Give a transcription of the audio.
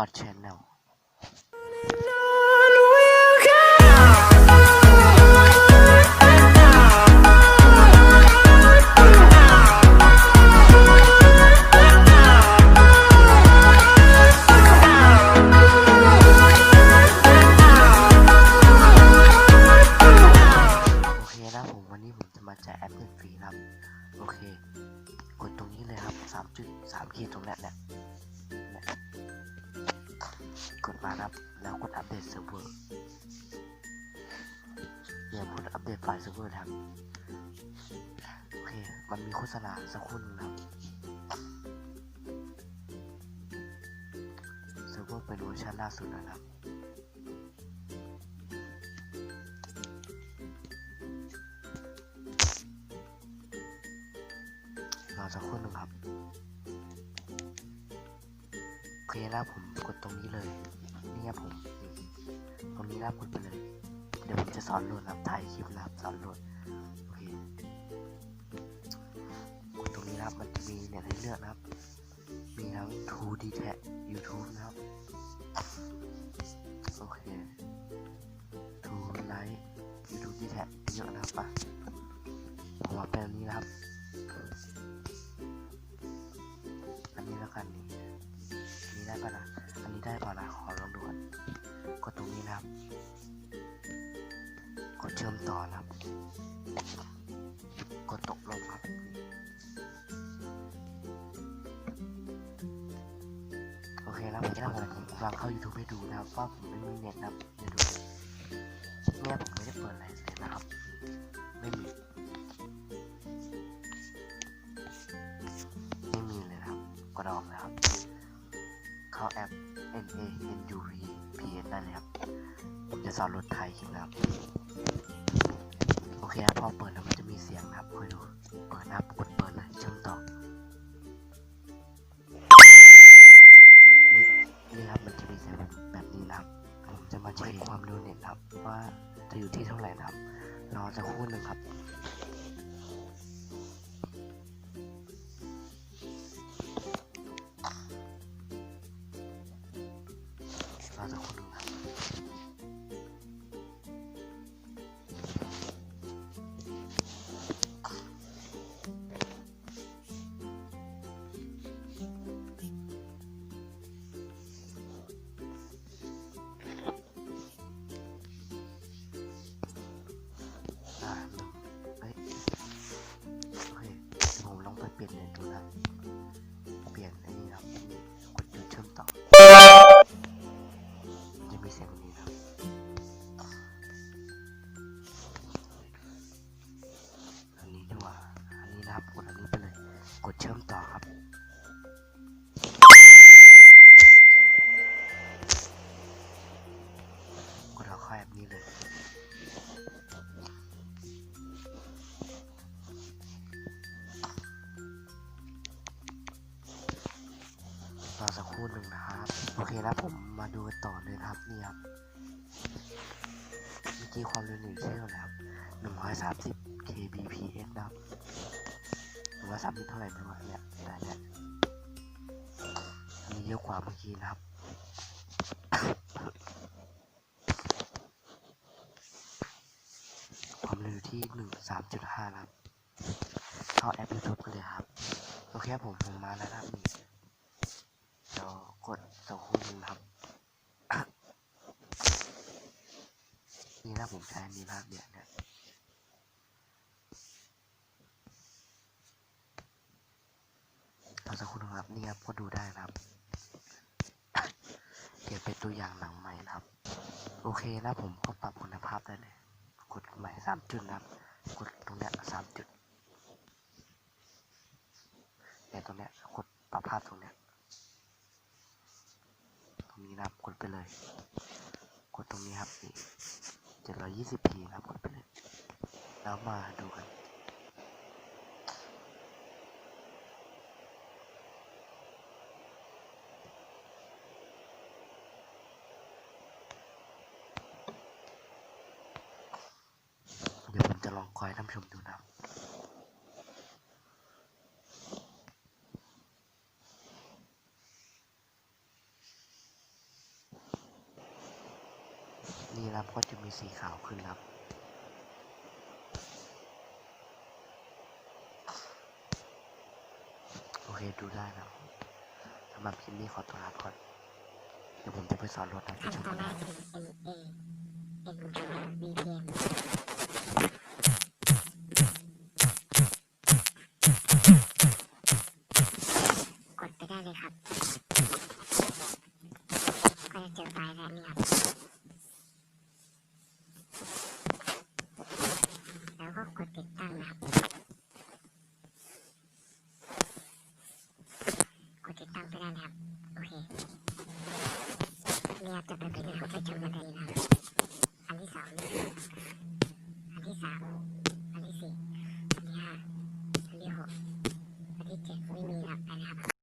กอดแชนแนลโอเคนะผมวันนี้ผมจะมาแจกแอปเปิลฟรีครับโอเค กดตรงนี้เลยครับสามจุดสามขีดตรงนั้นแหละ กดมาครับ แล้วกดอัปเดตเซิร์ฟเวอร์เนี่ยกดอัปเดตไฟล์เซิร์ฟเวอร์ครับโอเค มันมีโฆษณาสักคู่นึงครับเซิร์ฟเวอร์เป็นเวอร์ชันล่าสุดนะครับรอสักครู่หนึ่งครับ เคแล้วผมกดตรงนี้เลย นี่ครับผม ตรงนี้นะกดไปเลย เดี๋ยวผมจะสอนโหลดรับถ่ายคลิปรับสอนโหลดโอเคกดตรงนี้ครับมันจะมีเนี่ยให้เลือกนะครับ มีทั้ง 2D Tag YouTube นะครับ โอเค 2 Light YouTube D Tag เยอะนะครับอะผมมาเป็นนี้นะครับ ป่ะนะอันนี้ได้ป่ะนะขอลองดูก่อนกดตรงนี้นะครับ กดเชื่อมต่อนะครับ กดตกลงครับโอเคแล้วผมจะทำอะไรผมกำลังเข้า YouTube ให้ดูนะครับว่าผมไม่มีเน็ตนะครับเดี๋ยวดูเนี่ยผมไม่ได้เปิดอะไรเลยนะครับ ไม่มีไม่มีเลยนะครับกดออกนะครับ เข้าแอป N A N U V P S ได้เลยครับ ผมจะสอนรถไทยคลิปนะครับ โอเคครับพอเปิดแล้วมันจะมีเสียงนะครับคอยดู เปิดนะครับกดเปิดเลยเชื่อมต่อ กดเชื่อมต่อครับ กดเอาเข้าแอปนี้เลย รอสักครู่หนึ่งนะครับ โอเคแล้วผมมาดูต่อเลยครับนี่ครับเมื่อกี้ความเร็วหนึ่งที่เท่าไหร่ครับหนึ่งร้อยสามสิบ kbps นะครับ ร้อยสามสิบเท่าไหร่ไม่รู้เนี่ยแต่เนี่ยอันนี้เยอะกว่าเมื่อกี้นะครับความเร็วอยู่ที่หนึ่งสามจุดห้านะครับเข้าแอป YouTube กันเลยครับ โอเคครับผมผมมาแล้วนะครับนี่เดี๋ยวกดสักครู่นึงนะครับนี่นะผมใช้อันนี้นะเนี่ยเนี่ยเราสัก ครับนี่ครับก็ดูได้นะครับ เดี๋ยวเป็นตัวอย่างหนังใหม่นะครับ โอเคนะผมก็ปรับคุณภาพได้เลย กดใหม่สามจุดนะครับ กดตรงเนี้ยสามจุดเนี่ยตรงเนี้ยกดปรับภาพตรงเนี้ยตรงนี้นะครับกดไปเลย กดตรงนี้ครับนี่เจ็ดร้อยยี่สิบพีนะครับกดไปเลย แล้วมาดูกัน เดี๋ยวผมจะ ลองคอยท่านผู้ชมดูนะครับโนี่แล้วก็จะมีสีขาวขึ้นครับโอเคดูได้แล้วสำหรับคลิปนี้ขอตัวลาก่อนเดี๋ยวผมจะไปสอนรถนะที่ขั้นช่างตอนแรนะกคือ NA N VPN นี่ครับ ก็จะเจอไปแล้นี่ครับ แล้วก็กดติดตั้งนะครับ กดติดตั้งไปได้นะครับ โอเคนี่คจะเป็นประโยชน์ของจะชมกันนะครับ อันที่สองอันที่สามอันที่สี่อันที่ห้าอันที่หกอันที่เจ็ดไม่มีแล้วไปนะครับ